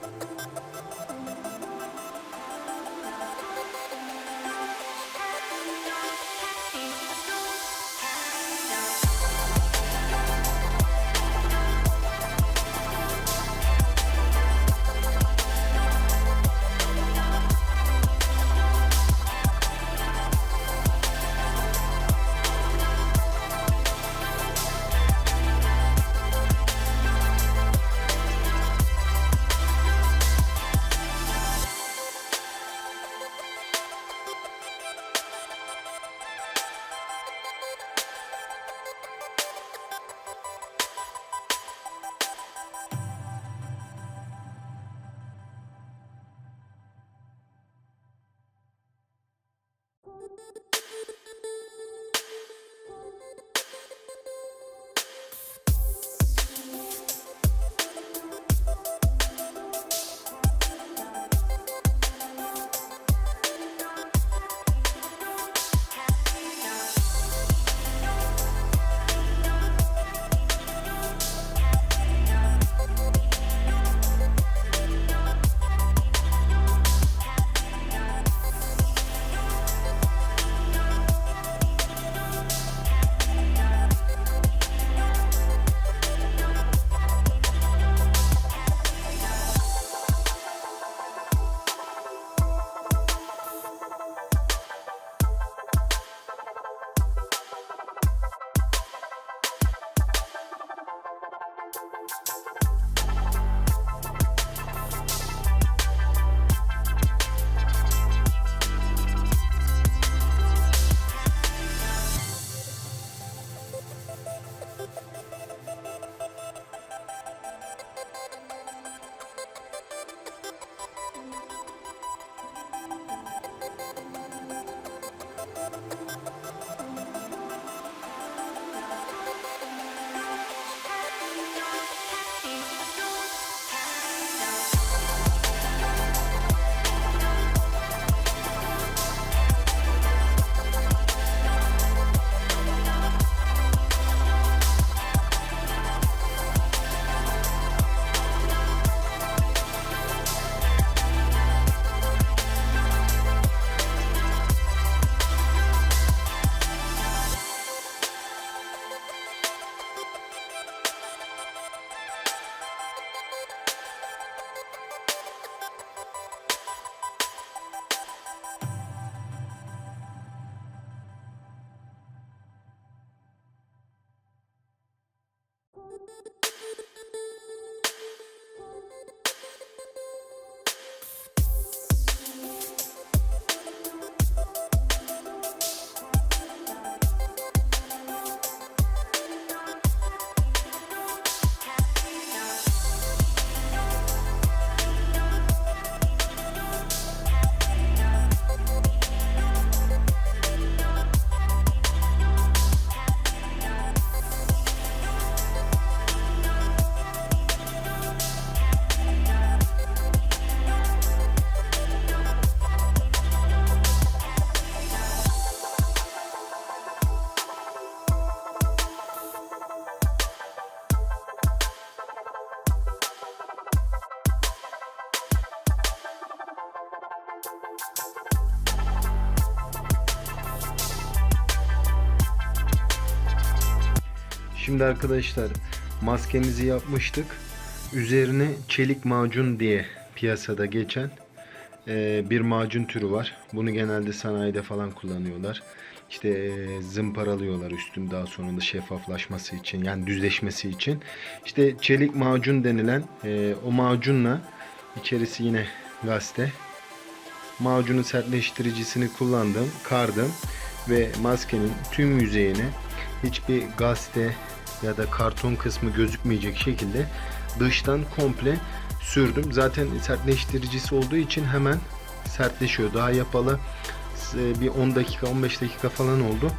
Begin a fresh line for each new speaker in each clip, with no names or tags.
Thank you. Şimdi arkadaşlar maskemizi yapmıştık. Üzerine çelik macun diye piyasada geçen e, bir macun türü var. Bunu genelde sanayide falan kullanıyorlar. İşte e, zımparalıyorlar üstünü daha sonra da şeffaflaşması için yani düzleşmesi için. İşte çelik macun denilen e, o macunla içerisi yine gazete macunun sertleştiricisini kullandım, kardım ve maskenin tüm yüzeyine hiçbir gazete ya da karton kısmı gözükmeyecek şekilde dıştan komple sürdüm. Zaten sertleştiricisi olduğu için hemen sertleşiyor. Daha yapalı e, bir 10 dakika 15 dakika falan oldu.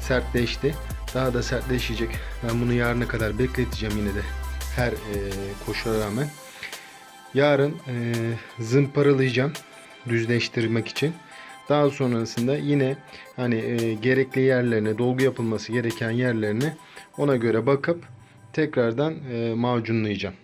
Sertleşti. Daha da sertleşecek. Ben bunu yarına kadar bekleteceğim yine de her e, koşula rağmen. Yarın e, zımparalayacağım düzleştirmek için. Daha sonrasında yine hani e, gerekli yerlerine, dolgu yapılması gereken yerlerine ona göre bakıp tekrardan e, macunlayacağım.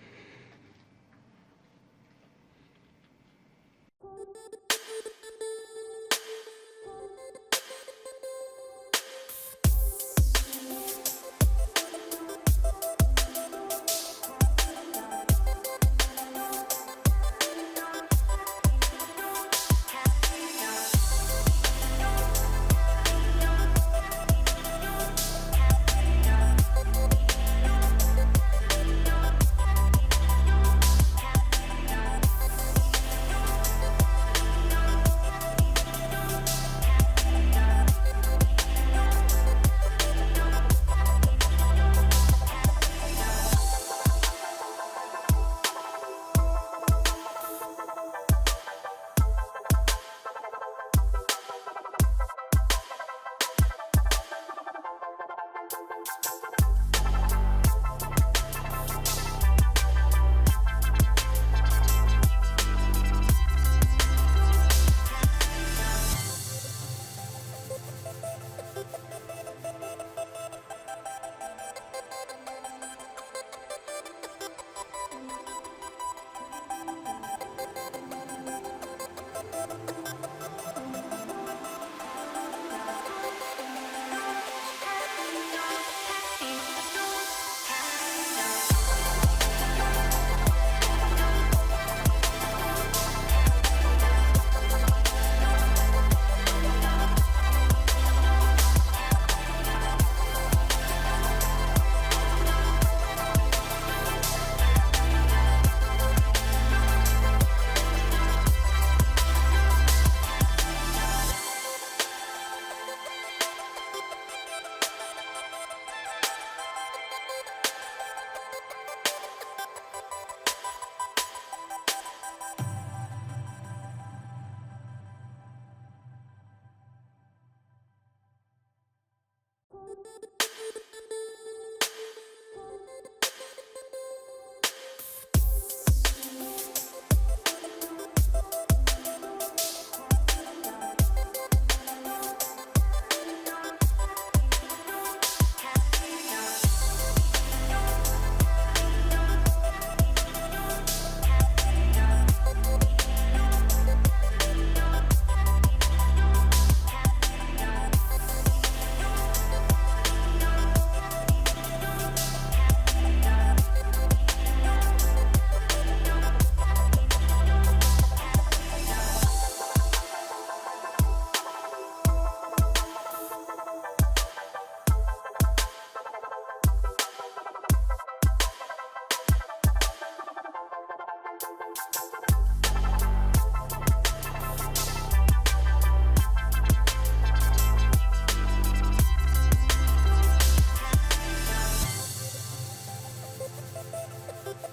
Thank you.